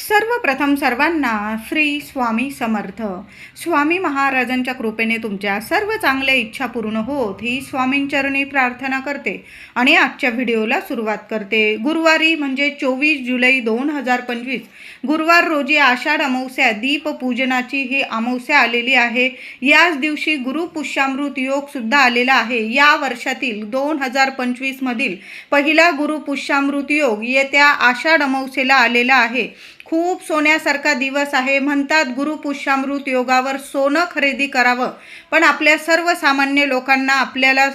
सर्वप्रथम सर्वांना श्री स्वामी समर्थ. स्वामी महाराजांच्या कृपेने तुमच्या सर्व चांगल्या इच्छा पूर्ण होत ही स्वामींचरणी प्रार्थना करते आणि आजच्या व्हिडिओला सुरुवात करते. गुरुवारी म्हणजे चोवीस जुलै दोन हजार पंचवीस. गुरुवार रोजी आषाढ अमावस्या दीपपूजनाची ही अमावस्या आलेली आहे. याच दिवशी गुरुपुष्यामृत योग सुद्धा आलेला आहे. या वर्षातील दोन हजार पंचवीसमधील पहिला गुरुपुष्यामृत योग येत्या आषाढ अमावस्येला आलेला आहे. खूप सोन्यासारखा दिवस आहे. म्हणतात गुरुपुष्यामृत योगावर सोनं खरेदी करावं. पण आपल्या सर्वसामान्य लोकांना आपल्याला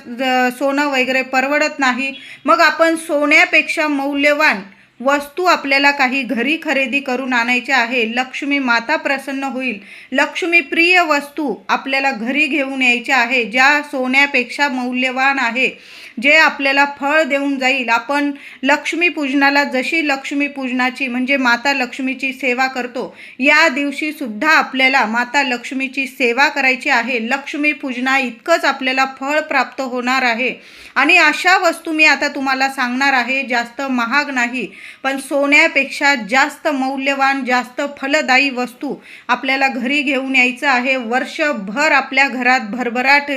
सोनं वगैरे परवडत नाही. मग आपण सोन्यापेक्षा मौल्यवान वस्तू आपल्याला काही घरी खरेदी करून आणायच्या आहे. लक्ष्मी माता प्रसन्न होईल. लक्ष्मी प्रिय वस्तू आपल्याला घरी घेऊन यायच्या आहे ज्या सोन्यापेक्षा मौल्यवान आहे. जे आपल्याला फळ देऊन जाईल आपण लक्ष्मीपूजनाला जशी लक्ष्मीपूजनाची म्हणजे माता लक्ष्मीची सेवा करतो या दिवशीसुद्धा आपल्याला माता लक्ष्मीची सेवा करायची आहे. लक्ष्मीपूजना इतकंच आपल्याला फळ प्राप्त होणार आहे. आणि अशा वस्तू मी आता तुम्हाला सांगणार आहे जास्त महाग नाही पण सोन्यापेक्षा जास्त मौल्यवान जास्त फलदायी वस्तू आपल्याला घरी घेऊन यायचं आहे. वर्षभर आपल्या घरात भरभराट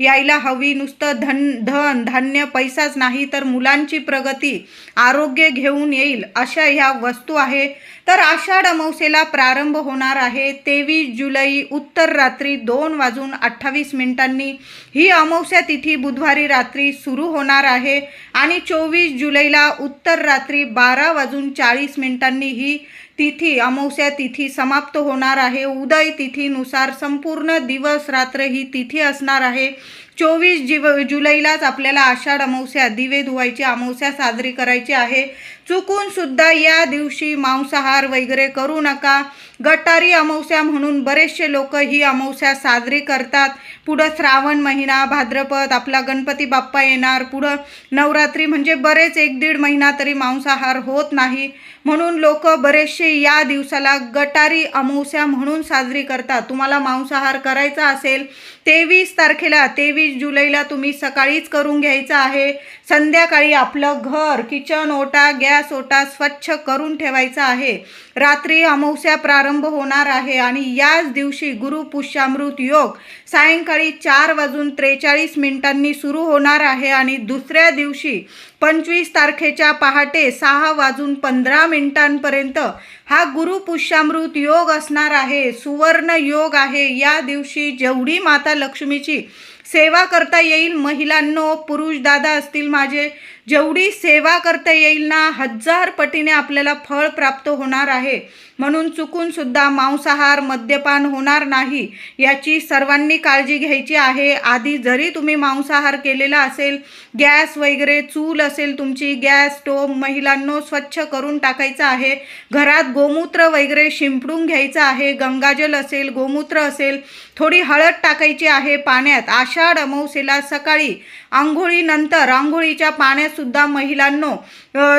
यायला हवी. नुसतं धन धन धान्य पैसाच नाही तर मुलांची प्रगती आरोग्य घेऊन येईल अशा ह्या वस्तू आहे. तर आषाढ अमावस्येला प्रारंभ होणार आहे. तेवीस जुलै उत्तर रात्री दोन वाजून अठ्ठावीस मिनिटांनी ही अमावस्या तिथी बुधवारी रात्री सुरू होणार आहे. आणि चोवीस जुलैला उत्तर रात्री बारा वाजून चाळीस मिनिटांनी ही तिथी अमावस्या तिथी समाप्त होणार आहे. उदय तिथीनुसार संपूर्ण दिवस रात्र ही तिथी असणार आहे. चोवीस जीव जुलैलाच आपल्याला आषाढ अमावस्या दिवे धुवायची अमावस्या साजरी करायची आहे. चुकून सुद्धा या दिवशी मांसाहार वगैरे करू नका. गटारी अमावस्या म्हणून बरेचसे लोक ही अमावस्या साजरी करतात. पुढं श्रावण महिना भाद्रपद आपला गणपती बाप्पा येणार. पुढं नवरात्री म्हणजे बरेच एक दीड महिना तरी मांसाहार होत नाही. म्हणून लोक बरेचसे या दिवसाला गटारी अमावस्या म्हणून साजरी करतात. तुम्हाला मांसाहार करायचा असेल तेवीस तारखेला तेवीस जुलैला तुम्ही सकाळीच करून घ्यायचं आहे. संध्याकाळी आपलं घर किचन ओटा गॅस ओटा स्वच्छ करून ठेवायचा आहे. रात्री अमावस्या प्रारंभ होणार आहे आणि याच दिवशी गुरुपुष्यामृत योग सायंकाळी चार वाजून त्रेचाळीस मिनिटांनी सुरू होणार आहे आणि दुसऱ्या दिवशी पंचवीस तारखेच्या पहाटे सहा वाजून पंधरा मिनिटांपर्यंत हा गुरुपुष्यामृत योग असणार आहे. सुवर्ण योग आहे. या दिवशी जेवढी माता लक्ष्मीची सेवा करता येईल महिलांनो पुरुष दादा असतील माझे जेवढी सेवा करता येईल ना हजार पटीने आपल्याला फळ प्राप्त होणार आहे. म्हणून चुकून सुद्धा मांसाहार मद्यपान होणार नाही याची सर्वांनी काळजी घ्यायची आहे. आधी जरी तुम्ही मांसाहार केलेला असेल गॅस वगैरे चूल असेल तुमची गॅस स्टोव महिलांनो स्वच्छ करून टाकायचं आहे. घरात गोमूत्र वगैरे शिंपडून घ्यायचं आहे. गंगाजल असेल गोमूत्र असेल थोडी हळद टाकायची आहे पाण्यात. आषाढ अमावसेला सकाळी आंघोळीनंतर आंघोळीच्या पाण्यात सुद्धा महिलांनो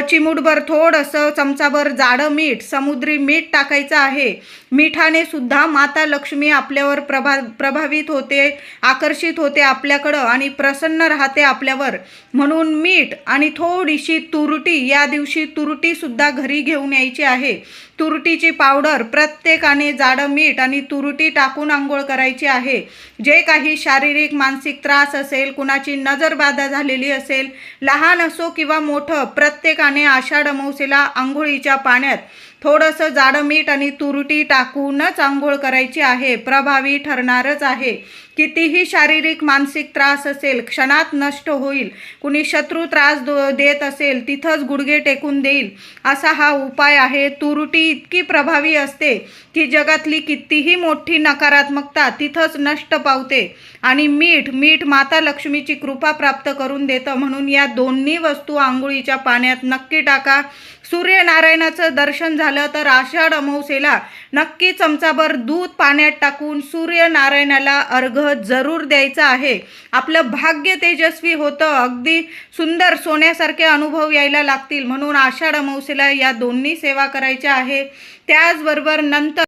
चिमूटभर थोडंसं चमचाभर जाडं मीठ समुद्री मीठ टाकायचं आहे. मिठाने सुद्धा माता लक्ष्मी आपल्यावर प्रभा प्रभावित होते आकर्षित होते आपल्याकडं आणि प्रसन्न राहते आपल्यावर. म्हणून मीठ आणि थोडीशी तुरटी या दिवशी तुरटीसुद्धा घरी घेऊन यायची आहे. तुरटीची पावडर प्रत्येकाने जाडं मीठ आणि तुरटी टाकून आंघोळ करायची आहे. जे काही शारीरिक मानसिक त्रास असेल कुणाची नजरबाधा झालेली असेल लहान असो किंवा मोठं प्रत्येकाने आषाढ अमावसेला आंघोळीच्या पाण्यात थोडंसं जाडं मीठ आणि तुरटी टाकूनच आंघोळ करायची आहे. प्रभावी ठरणारच आहे. कितीही शारीरिक मानसिक त्रास असेल क्षणात नष्ट होईल. कुणी शत्रू त्रास दो- देत असेल तिथंच गुडघे टेकून देईल. असा हा उपाय आहे. तुरटी इतकी प्रभावी असते की जगातली कितीही मोठी नकारात्मकता तिथंच नष्ट पावते. आणि मीठ मीठ माता लक्ष्मीची कृपा प्राप्त करून देतं म्हणून या दोन्ही वस्तू आंघोळीच्या पाण्यात नक्की टाका. सूर्यनारायणाचं दर्शन झालं तर आषाढ अमावसेला नक्की चमचाभर दूध पाण्यात टाकून सूर्यनारायणाला अर्घ जरूर द्यायचं आहे. आपलं भाग्य तेजस्वी होतं. अगदी सुंदर सोन्यासारखे अनुभव यायला लागतील. म्हणून आषाढ अमावसेला या दोन्ही सेवा करायच्या आहे. त्याचबरोबर नंतर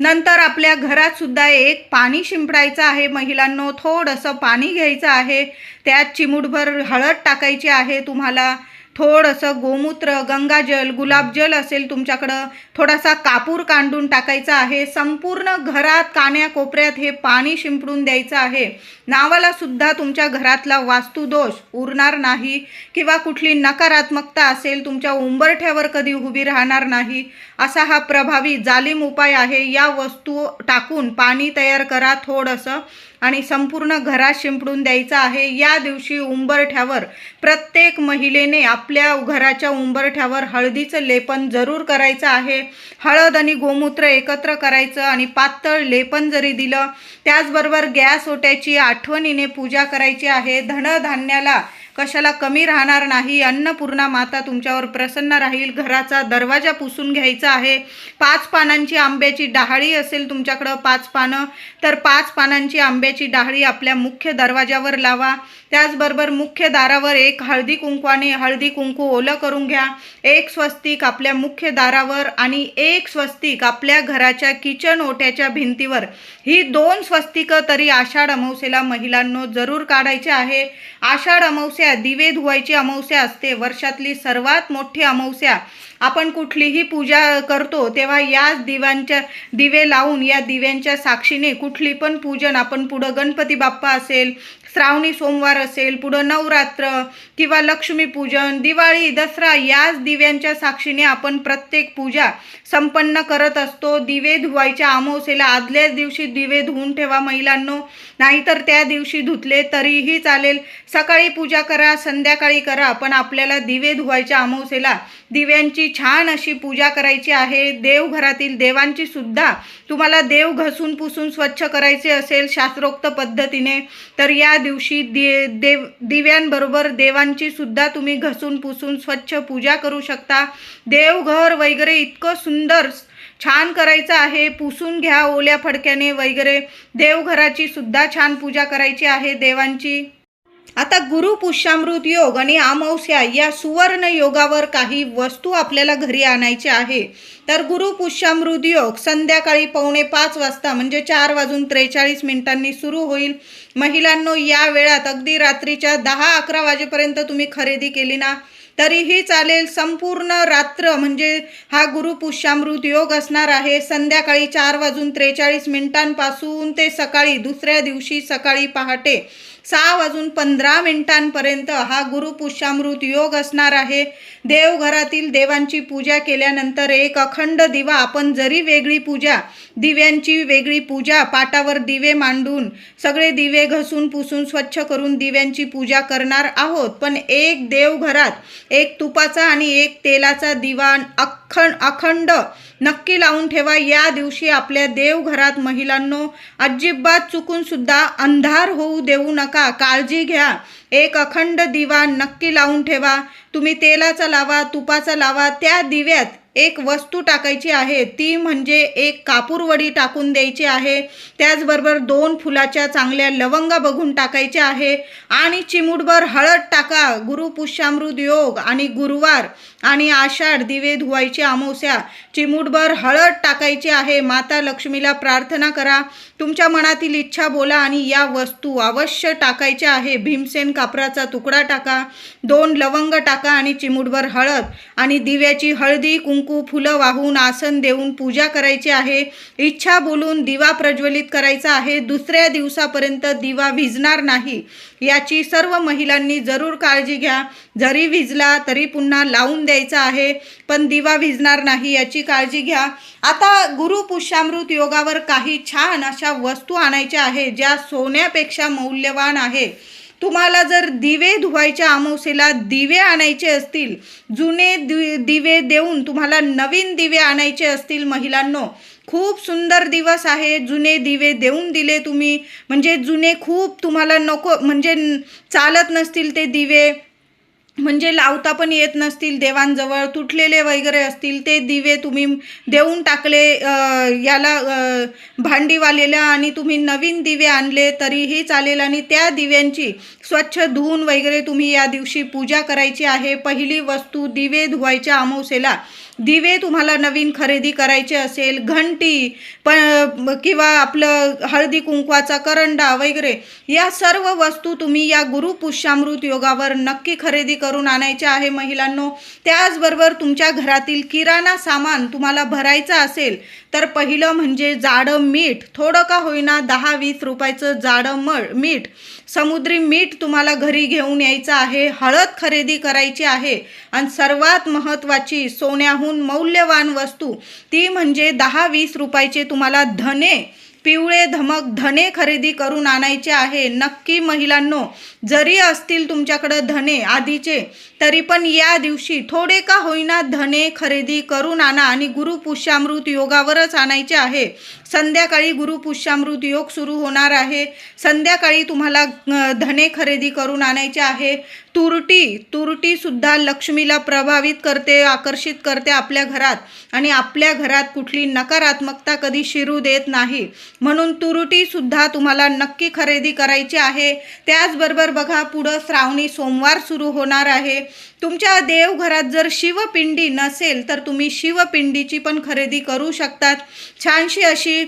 नंतर आपल्या घरात सुद्धा एक पाणी शिंपडायचं आहे. महिलांनो थोडंसं पाणी घ्यायचं आहे. त्यात चिमूटभर हळद टाकायची आहे. तुम्हाला थोडंसं गोमूत्र गंगाजल गुलाबजल असेल तुमच्याकडं थोडासा कापूर कांडून टाकायचा आहे. संपूर्ण घरात कान्या कोपऱ्यात हे पाणी शिंपडून द्यायचं आहे. नावाला सुद्धा तुमच्या घरातला वास्तुदोष उरणार नाही किंवा कुठली नकारात्मकता असेल तुमच्या उंबरठ्यावर कधी उभी राहणार नाही. असा हा प्रभावी जालिम उपाय आहे. या वस्तू टाकून पाणी तयार करा. थोडंसं आणि संपूर्ण घरात शिंपडून द्यायचं आहे. या दिवशी उंबरठ्यावर प्रत्येक महिलेने आपल्या घराच्या उंबरठ्यावर हळदीचं लेपन जरूर करायचं आहे. हळद आणि गोमूत्र एकत्र करायचं आणि पातळ लेपन जरी दिलं त्याचबरोबर गॅस ओट्याची आठवणीने पूजा करायची आहे. धनधान्याला कशाला कमी राहणार नाही अन्नपूर्णा माता तुमच्यावर प्रसन्न राहील घराचा दरवाजा पुसून घ्यायचा आहे. पाच पानांची आंब्याची डहाळी असेल तुमच्याकडं पाच पानं. तर पाच पानांची आंब्याची डहाळी आपल्या मुख्य दरवाजावर लावा. त्याचबरोबर मुख्य दारावर एक हळदी कुंकवाने हळदी कुंकू ओलं करून घ्या. एक स्वस्तिक आपल्या मुख्य दारावर आणि एक स्वस्तिक आपल्या घराच्या किचन ओट्याच्या भिंतीवर. ही दोन स्वस्तिकं तरी आषाढ अमावसेला महिलांनो जरूर काढायचे आहे. आषाढ अमावस्या दिवे धुवायची अमावस्या असते. वर्षातली सर्वात मोठी अमावस्या आपण कुठलीही पूजा करतो तेव्हा याच दिव्यांच्या दिवे लावून या दिव्यांच्या साक्षीने कुठली पण पूजन आपण पुढं गणपती बाप्पा असेल श्रावणी सोमवार असेल पुढं नवरात्र किंवा लक्ष्मीपूजन दिवाळी दसरा याच दिव्यांच्या साक्षीने आपण प्रत्येक पूजा संपन्न करत असतो. दिवे धुवायच्या अमावस्येला आदल्याच दिवशी दिवे धुवून ठेवा महिलांनो. नाहीतर त्या दिवशी धुतले तरीही चालेल. सकाळी पूजा करा संध्याकाळी करा पण आपल्याला दिवे धुवायच्या अमावस्येला दिव्यांची छान अशी पूजा करायची आहे. देवघरातील देवांची सुद्धा तुम्हाला देव घसून पुसून स्वच्छ करायचे असेल शास्त्रोक्त पद्धतीने तर या दिवशी दे देव दिव्यांबरोबर देवांची सुद्धा तुम्ही घसून पुसून स्वच्छ पूजा करू शकता. देवघर वगैरे इतकं सुंदर छान करायचं आहे. पुसून घ्या ओल्या फडक्याने वगैरे. देवघराची सुद्धा छान पूजा करायची आहे देवांची. आता गुरु पुष्यामृत योग आणि अमावस्या या सुवर्ण योगावर काही वस्तू आपल्याला घरी आणायची आहे. तर गुरु पुष्यामृत योग संध्याकाळी पावणे पाच वाजता म्हणजे चार वाजून त्रेचाळीस मिनिटांनी सुरू होईल. महिलांनो या वेळात अगदी रात्रीच्या दहा अकरा वाजेपर्यंत तुम्ही खरेदी केली ना तरीही चालेल संपूर्ण रात्र म्हणजे हा गुरु पुष्यामृत योग असणार आहे. संध्याकाळी चार वाजून त्रेचाळीस मिनिटांपासून ते सकाळी दुसऱ्या दिवशी सकाळी पहाटे सहा वाजून पंधरा मिनिटांपर्यंत हा गुरुपुष्यामृत योग असणार आहे. देवघरातील देवांची पूजा केल्यानंतर एक अखंड दिवा आपण जरी वेगळी पूजा दिव्यांची वेगळी पूजा पाटावर दिवे मांडून सगळे दिवे घसून पुसून स्वच्छ करून दिव्यांची पूजा करणार आहोत पण एक देवघरात एक तुपाचा आणि एक तेलाचा दिवा अखंड अखंड नक्की लावून ठेवा. या दिवशी आपल्या देवघरात महिलांनो अजिबात चुकून सुद्धा अंधार होऊ देऊ नका. काळजी घ्या. एक अखंड दिवा नक्की लावून ठेवा. तुम्ही तेलाचा लावा तुपाचा लावा त्या दिव्यात एक वस्तू टाकायची आहे. ती म्हणजे एक कापूरवडी टाकून द्यायची आहे. त्याचबरोबर दोन फुलाच्या चांगल्या लवंगा बघून टाकायच्या आहे. आणि चिमूटभर हळद टाका. गुरु पुष्यामृत योग आणि गुरुवार आणि आषाढ दिवे धुवायची अमावस्या चिमूटभर हळद टाकायची आहे. माता लक्ष्मीला प्रार्थना करा. तुमच्या मनातील इच्छा बोला आणि या वस्तू अवश्य टाकायच्या आहे. भीमसेन कापराचा तुकडा टाका. दोन लवंग टाका आणि चिमूटभर हळद आणि दिव्याची हळदी कुंकू फुलं वाहून आसन देऊन पूजा करायची आहे. इच्छा बोलून दिवा प्रज्वलित करायचा आहे. दुसऱ्या दिवसापर्यंत दिवा भिजणार नाही. याची सर्व महिलांनी जरूर काळजी घ्या. जरी विजला तरी पुन्हा लावून द्यायचा आहे पण दिवा विजणार नाही याची काळजी घ्या. आता गुरु पुष्यामृत योगावर काही छान अशा वस्तू आणायच्या आहे ज्या सोन्यापेक्षा मौल्यवान आहे. तुम्हाला जर दिवे धुवायच्या अमावसेला दिवे आणायचे असतील जुने दि दिवे देऊन तुम्हाला नवीन दिवे आणायचे असतील महिलांनो खूप सुंदर दिवस आहे जुने दिवे देऊन दिले तुम्ही. म्हणजे जुने खूप तुम्हाला नको म्हणजे चालत नसतील ते दिवे. म्हणजे लावता पण येत नसतील देवांजवळ तुटलेले वगैरे असतील ते दिवे तुम्ही देऊन टाकले याला भांडीवालेला आणि तुम्ही नवीन दिवे आणले तरीही चालेल. आणि त्या दिव्यांची स्वच्छ धुवून वगैरे तुम्ही या दिवशी पूजा करायची आहे. पहिली वस्तू दिवे धुवायच्या अमावसेला दिवे तुम्हाला नवीन खरेदी करायचे असेल घंटी प किंवा आपलं हळदी कुंकवाचा करंडा वगैरे या सर्व वस्तू तुम्ही या गुरु पुष्यामृत योगावर नक्की खरेदी करून आणायच्या आहे महिलांनो. त्याचबरोबर तुमच्या घरातील किराणा सामान तुम्हाला भरायचं असेल तर पहिलं म्हणजे जाडं मीठ. थोडं का होईना दहा वीस रुपयाचं जाडं मळ मीठ. समुद्री मीठ तुम्हाला घरी घेऊन यायचं आहे हळद खरेदी करायची आहे. आणि सर्वात महत्त्वाची सोन्याहून मौल्यवान वस्तू. ती म्हणजे दहा वीस रुपयाचे तुम्हाला धने. पिवळे धमक धने खरेदी करून आणायचे आहे. नक्की महिलांनो जरी असतील तुमच्याकडं धने आधीचे तरी पण या दिवशी थोडे का होईना धने खरेदी करून आणा आणि गुरुपुष्यामृत योगावरच आणायचे आहे. संध्याकाळी गुरुपुष्यामृत योग सुरू होणार आहे. संध्याकाळी तुम्हाला धने खरेदी करून आणायचे आहे. तुरटी तुरटीसुद्धा लक्ष्मीला प्रभावित करते आकर्षित करते आपल्या घरात. आणि आपल्या घरात कुठली नकारात्मकता कधी शिरू देत नाही. म्हणून तुरटीसुद्धा तुम्हाला नक्की खरेदी करायची आहे. त्याचबरोबर बघा पुढं श्रावणी सोमवार सुरू होणार आहे. तुमच्या देवघरात जर शिवपिंडी नसेल तर तुम्ही शिवपिंडीची पण खरेदी करू शकतात. छानशी अशी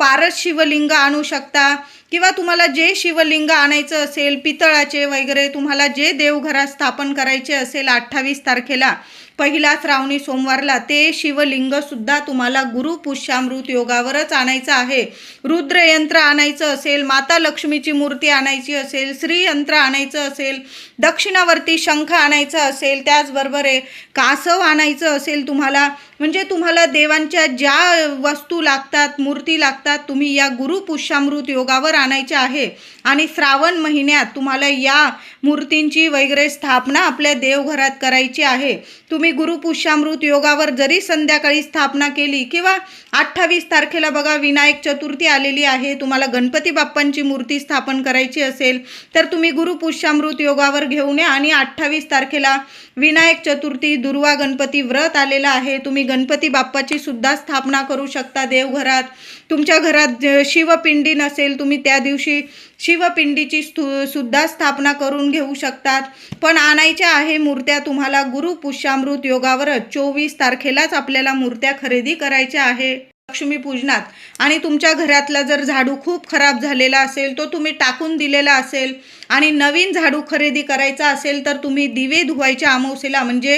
पारस शिवलिंग आणू शकता. किंवा तुम्हाला जे शिवलिंग आणायचं असेल पितळाचे वगैरे तुम्हाला जे देवघरात स्थापन करायचे असेल अठ्ठावीस तारखेला पहिला श्रावणी सोमवारला ते शिवलिंगसुद्धा तुम्हाला गुरु पुष्यामृत योगावरच आणायचं आहे. रुद्रयंत्र आणायचं असेल माता लक्ष्मीची मूर्ती आणायची असेल श्रीयंत्र आणायचं असेल दक्षिणावरती शंख आणायचं असेल त्याचबरोबर आहे कासव आणायचं असेल तुम्हाला म्हणजे तुम्हाला देवांच्या ज्या वस्तू लागतात मूर्ती लागतात तुम्ही या गुरु पुष्यामृत योगावर आणायच्या आहे. आणि श्रावण महिन्यात तुम्हाला या मूर्तींची वगैरे स्थापना आपल्या देवघरात करायची आहे. तुम्ही गुरु पुष्यामृत योगावर जरी संध्याकाळी स्थापना केली किंवा अठ्ठावीस तारखेला बघा विनायक चतुर्थी आलेली आहे तुम्हाला गणपती बाप्पांची मूर्ती स्थापन करायची असेल तर तुम्ही गुरु पुष्यामृत योगावर घेऊन या आणि अठ्ठावीस तारखेला विनायक चतुर्थी दुर्वा गणपती व्रत आलेला आहे. तुम्ही गणपती बाप्पाची सुद्धा स्थापना करू शकता देवघरात. तुमच्या घरात शिवपिंडी नसेल तुम्ही त्या दिवशी शिवपिंडीची सुद्धा स्थापना करून घेऊ शकतात. पण आणायच्या आहे मूर्त्या तुम्हाला गुरु पुष्यामृत योगावरच चोवीस तारखेलाच आपल्याला मूर्त्या खरेदी करायच्या आहे. लक्ष्मी पूजनात. आणि तुमच्या घरातला जर झाडू खूप खराब झालेला असेल तो तुम्ही टाकून दिलेला असेल आणि नवीन झाडू खरेदी करायचा असेल तर तुम्ही दिवे धुवायच्या अमावस्येला म्हणजे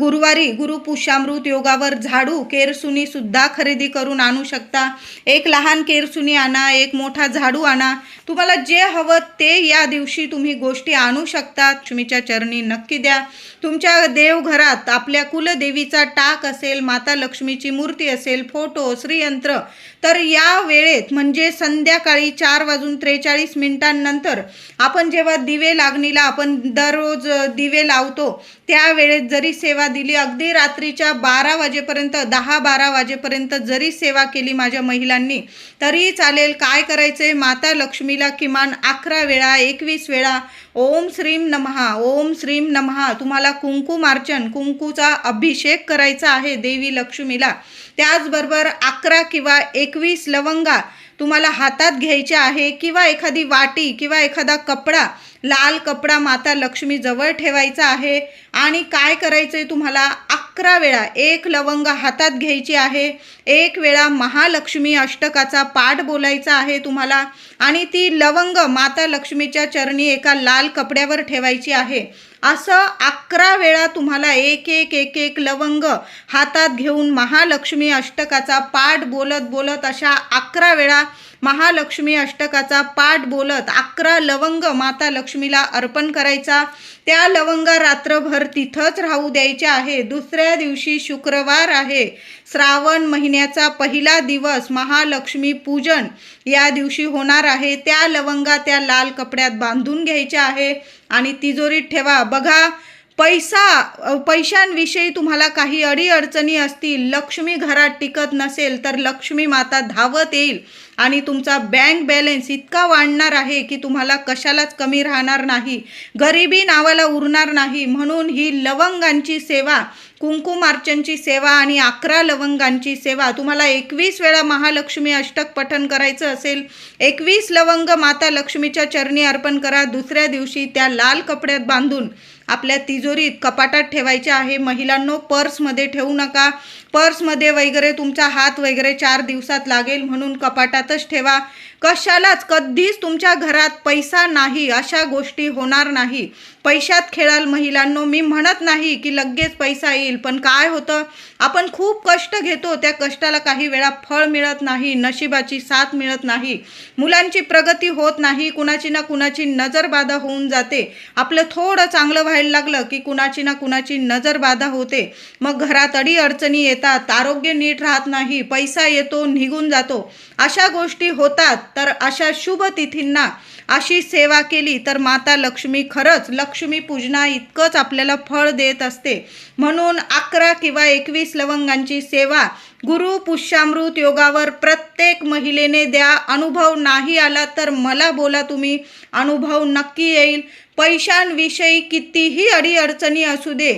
गुरुवारी गुरुपुष्यामृत योगावर झाडू केरसुनीसुद्धा खरेदी करून आणू शकता. एक लहान केरसुनी आणा एक मोठा झाडू आणा. तुम्हाला जे हवं ते या दिवशी तुम्ही गोष्टी आणू शकता. लक्ष्मीच्या चरणी नक्की द्या. तुमच्या देवघरात आपल्या कुलदेवीचा टाक असेल माता लक्ष्मीची मूर्ती असेल फोटो श्रीयंत्र तर या वेळेत म्हणजे संध्याकाळी चार वाजून त्रेचाळीस मिनिटांनंतर आपण जेव्हा दिवे लागणीला आपण दररोज दिवे लावतो त्यावेळेत जरी सेवा दिली अगदी रात्रीच्या बारा वाजेपर्यंत दहा बारा वाजेपर्यंत जरी सेवा केली माझ्या महिलांनी तरी चालेल काय करायचंय? माता लक्ष्मीला किमान अकरा वेळा एकवीस वेळा ओम श्रीम नमहा ओम श्रीम नमहा तुम्हाला कुंकुमार्चन कुंकूचा अभिषेक करायचा आहे देवी लक्ष्मीला. त्याचबरोबर अकरा किंवा एकवीस लवंगा तुम्हाला हातात घ्यायचे आहे किंवा एखादी वाटी किंवा एखादा कपडा लाल कपडा माता लक्ष्मी जवळ ठेवायचा आहे आणि काय करायचं आहे तुम्हाला? अकरा वेळा एक लवंग हातात घ्यायची आहे. एक वेळा महालक्ष्मी अष्टकाचा पाठ बोलायचा आहे तुम्हाला आणि ती लवंग माता लक्ष्मीच्या चरणी एका लाल कपड्यावर ठेवायची आहे. असं अकरा वेळा तुम्हाला एक एक एक एक लवंग हातात घेऊन महालक्ष्मी अष्टकाचा पाठ बोलत बोलत अशा अकरा वेळा महालक्ष्मी अष्टकाचा पाठ बोलत अकरा लवंग माता लक्ष्मीला अर्पण करायचा. त्या लवंगा रात्रभर तिथंच राहू द्यायच्या आहे. दुसऱ्या दिवशी शुक्रवार आहे. श्रावण महिन्याचा पहिला दिवस महालक्ष्मी पूजन या दिवशी होणार आहे. त्या लवंगा त्या लाल कपड्यात बांधून घ्यायच्या आहे. आणि तिजोरीत ठेवा. बघा पैसा पैशांविषयी तुम्हाला काही अडीअडचणी असतील लक्ष्मी घरात टिकत नसेल तर लक्ष्मी माता धावत येईल आणि तुमचा बँक बॅलेन्स इतका वाढणार आहे की तुम्हाला कशालाच कमी राहणार नाही गरिबी नावाला उरणार नाही. म्हणून ही लवंगांची सेवा कुंकुमार्चनची सेवा आणि अकरा लवंगांची सेवा. तुम्हाला एकवीस वेळा महालक्ष्मी अष्टक पठण करायचं असेल एकवीस लवंग माता लक्ष्मीच्या चरणी अर्पण करा. दुसऱ्या दिवशी त्या लाल कपड्यात बांधून आपल्या तिजोरीत कपाटात ठेवायचे आहे. महिलांनो पर्समध्ये ठेवू नका. पर्समध्ये वगैरे तुमचा हात वगैरे चार दिवसात लागेल म्हणून कपाटातच ठेवा. कशालाच कधीच तुमच्या घरात पैसा नाही अशा गोष्टी होणार नाही. पैशात खेळाल महिलांनो मी म्हणत नाही की लगेच पैसा येईल पण काय होतं? आपण खूप कष्ट घेतो त्या कष्टाला काही वेळा फळ मिळत नाही नशिबाची साथ मिळत नाही. मुलांची प्रगती होत नाही कुणाची ना कुणाची नजरबाधा होऊन जाते. आपलं थोडं चांगलं व्हायला लागलं की कुणाची ना कुणाची नजरबाधा होते. मग घरात अडी अडचणी येतात. आरोग्य नीट राहत नाही पैसा येतो निघून जातो. अशा गोष्टी होतात तर अशा शुभ तिथींना अशी सेवा केली तर माता लक्ष्मी खरंच लक्ष्मी पूजना इतकंच आपल्याला फळ देत असते. म्हणून अकरा किंवा एकवीस लवंगांची सेवा गुरु पुष्यामृत योगावर प्रत्येक महिलेने द्या. अनुभव नाही आला तर मला बोला तुम्ही अनुभव नक्की येईल. पैशांविषयी कितीही अडीअडचणी असू दे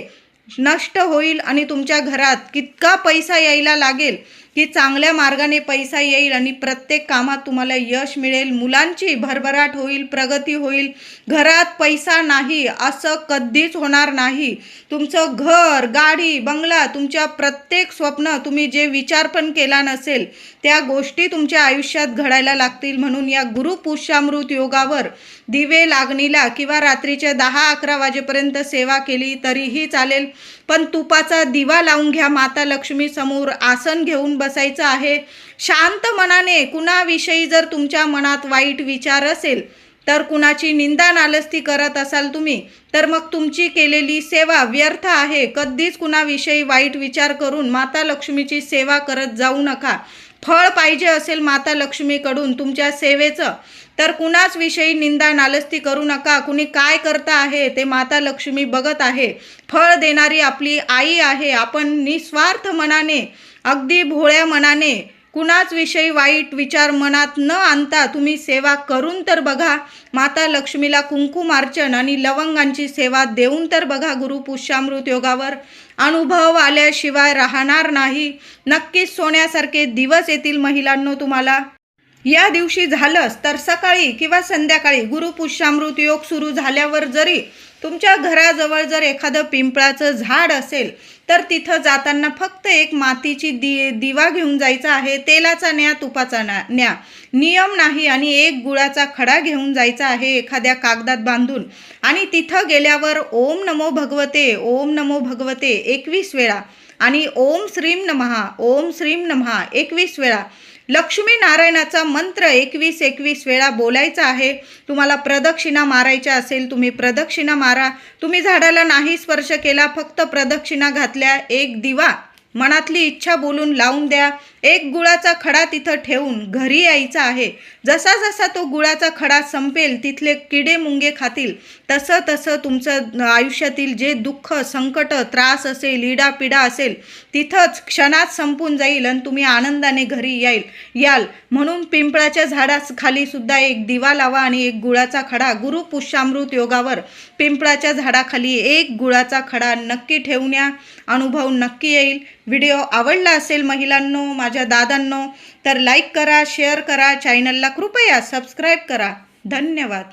नष्ट होईल आणि तुमच्या घरात कितका पैसा यायला लागेल? की चांगल्या मार्गाने पैसा येईल आणि प्रत्येक कामात तुम्हाला यश मिळेल. मुलांची भरभराट होईल प्रगती होईल. घरात पैसा नाही असं कधीच होणार नाही. तुमचं घर गाडी बंगला तुमच्या प्रत्येक स्वप्न तुम्ही जे विचार पण केला नसेल त्या गोष्टी तुमच्या आयुष्यात घडायला लागतील. म्हणून या गुरु पुष्यामृत योगावर दिवे लागणीला किंवा रात्रीच्या दहा अकरा वाजेपर्यंत सेवा केली तरीही चालेल. पण तुपाचा दिवा लावून घ्या. माता लक्ष्मी समोर आसन घेऊन बसायचं आहे. शांत मनाने कुणाविषयी जर तुमच्या मनात वाईट विचार असेल तर कुणाची निंदा नालस्ती करत असाल तुम्ही तर मग तुमची केलेली सेवा व्यर्थ आहे. कधीच कुणाविषयी वाईट विचार करून माता लक्ष्मीची सेवा करत जाऊ नका. फळ पाहिजे असेल माता लक्ष्मीकडून तुमच्या सेवेचं तर कुणाच विषयी निंदा नालस्ती करू नका. कुणी काय करता आहे ते माता लक्ष्मी बघत आहे. फळ देणारी आपली आई आहे. आपण निस्वार्थ मनाने अगदी भोळ्या मनाने कुणाच विषयी वाईट विचार मनात न आणता तुम्ही सेवा करून तर बघा. माता लक्ष्मीला कुंकुमार्चन आणि लवंगांची सेवा देऊन तर बघा गुरु पुष्यामृत योगावर. अनुभव आल्याशिवाय राहणार नाही. नक्कीच सोन्यासारखे दिवस येतील महिलांनो तुम्हाला. या दिवशी झालंच तर सकाळी किंवा संध्याकाळी गुरुपुष्यामृत योग सुरू झाल्यावर जरी तुमच्या घराजवळ जर एखादं पिंपळाचं झाड असेल तर तिथं जाताना फक्त एक मातीची दि दिवा घेऊन जायचा आहे तेलाचा न्या तुपाचा ना न्या. नियम नाही आणि एक गुळाचा खडा घेऊन जायचा आहे एखाद्या कागदात बांधून. आणि तिथं गेल्यावर ओम नमो भगवते ओम नमो भगवते एकवीस वेळा. आणि ओम श्रीम नमहा ओम श्रीम नमहा एकवीस वेळा. लक्ष्मी नारायणाचा मंत्र एकवीस एकवीस वेळा बोलायचा आहे. तुम्हाला प्रदक्षिणा मारायच्या असेल तुम्ही प्रदक्षिणा मारा. तुम्ही झाडाला नाही स्पर्श केला फक्त प्रदक्षिणा घातल्या. एक दिवा. मनातली इच्छा बोलून लावून द्या. एक गुळाचा खडा तिथं ठेवून घरी यायचा आहे. जसा जसा तो गुळाचा खडा संपेल तिथले किडे मुंगे खातील. तसं तसं तुमचं आयुष्यातील जे दुःख संकट त्रास असेल इडापिडा असेल तिथंच क्षणात संपून जाईल आणि तुम्ही आनंदाने घरी याईल याल. म्हणून पिंपळाच्या झाडाखाली सुद्धा एक दिवा लावा आणि एक गुळाचा खडा गुरु पुष्यामृत योगावर पिंपळाच्या झाडाखाली एक गुळाचा खडा नक्की ठेवण्या अनुभव नक्की येईल. व्हिडिओ आवडला असेल महिलांनो माझ्या माझ्या दादांनो तर लाईक करा शेअर करा चॅनलला कृपया सबस्क्राईब करा. धन्यवाद.